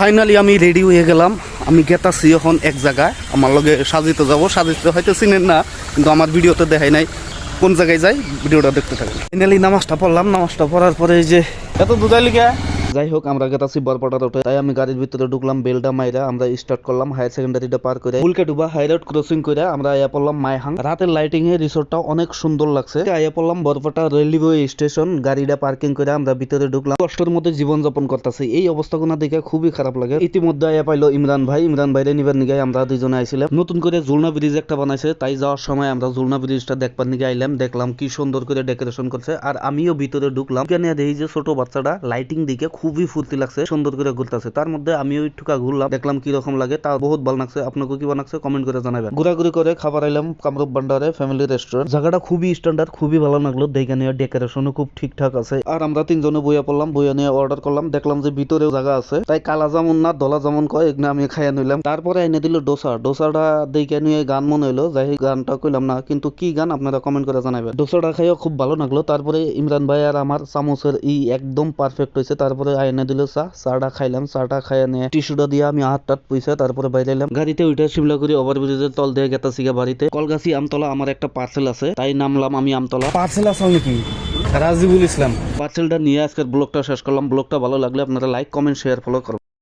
Finally আমি ready হয়ে গেলাম। আমি গেতাছি এখন এক জায়গায়। আমার লগে সাজিতে যাব। সাজিতে হয়তো চিনেন না, কিন্তু আমার ভিডিওতে দেখাই নাই। কোন জায়গায় যাই, ভিডিওটা দেখতে থাকেন। ফাইনালি নামাজটা পড়লাম। নামাজটা পড়ার পরে এই যে এত দুধাই লিখা যাই হোক আমরা গেতাছি বরপাটা রোডে তাই আমি গাড়ির ভিতরে ঢুকলাম, বেলটা মাইরা আমরা স্টার্ট করলাম হায়ার সেকেন্ডারিটা পার করে। উল্কাটুবা হাই রোড ক্রসিং করে আমরা আয়া পড়লাম মাইহাং। রাতের লাইটিং এ রিসোর্টটা অনেক সুন্দর লাগছে। আয়া পড়লাম বরপাটা রেলওয়ে স্টেশন গাড়িটা পার্কিং করে আমরা ভিতরে ঢুকলাম। কষ্টের মধ্যে জীবনযাপন করতেছি। এই অবস্থাগুলো দেখে খুবই খারাপ লাগে। ইতিমধ্যে আয়া পাইলো ইমরান ভাই। ইমরান ভাইরে নিবার নিগে আমরা দুইজনে আইছিলাম। নতুন করে জুলনা ব্রিজ একটা বানাইছে। তাই যাওয়ার সময় আমরা জুলনা ব্রিজটা দেখবার নিগে আইলাম। দেখলাম কি সুন্দর করে ডেকোরেশন করছে। আর আমিও ভিতরে ঢুকলাম। এখানে দেখি যে ছোট বাচ্চাটা লাইটিং দিকে খুবই ফুর্তি লাগছে সুন্দর করে ঘুরতেছে। তার মধ্যে আমিও ঠুকা ঘুরলাম দেখলাম কি রকম লাগে তা বহুত ভালো লাগছে। আপনাকে কি বানাচ্ছে কমেন্ট করে জানাবেন। ঘোরাঘুরি করে খাবার আইলাম কামরূপ ভান্ডারে ফ্যামিলি রেস্টুরেন্ট জায়গাটা খুবই স্ট্যান্ডার্ড খুবই ভালো লাগল। দেখে নিয়ে ডেকোরেশনও খুব ঠিকঠাক আছে। আর আমরা তিনজনে বইয়া পড়লাম বইয়া নিয়ে অর্ডার করলাম। দেখলাম যে ভিতরেও জায়গা আছে। তাই কালা জামুন না দলা জামুন কয় এগুলো আমি খাইয়া নিলাম। তারপরে এনে দিল ডোসা। ডোসাটা দেখে নিয়ে গান মনে হইল যাই গানটা কইলাম না কিন্তু কি গান আপনারা কমেন্ট করে জানাবেন। ডোসাটা খাইও খুব ভালো লাগল। তারপরে ইমরান ভাই আর আমার চামচের ই একদম পারফেক্ট হয়েছে তারপরে এনে দিল চা চাটা খাইলাম চাটা খাই নিয়ে টিস্যুটা দিয়ে আমি হাত টাত পুইসা তারপরে বাইরে এলাম গাড়িতে উঠে শিমলাগুড়ি ওভারব্রিজের তল দিয়ে গেতা সিগা বাড়িতে। কলগাছি আমতলা আমার একটা পার্সেল আছে তাই নামলাম আমি আমতলা। পার্সেল আছে নাকি? রাজিবুল ইসলাম। পার্সেলটা নিয়ে আজকের ব্লগটা শেষ করলাম। ব্লগটা ভালো লাগলে আপনারা লাইক কমেন্ট শেয়ার ফলো করবেন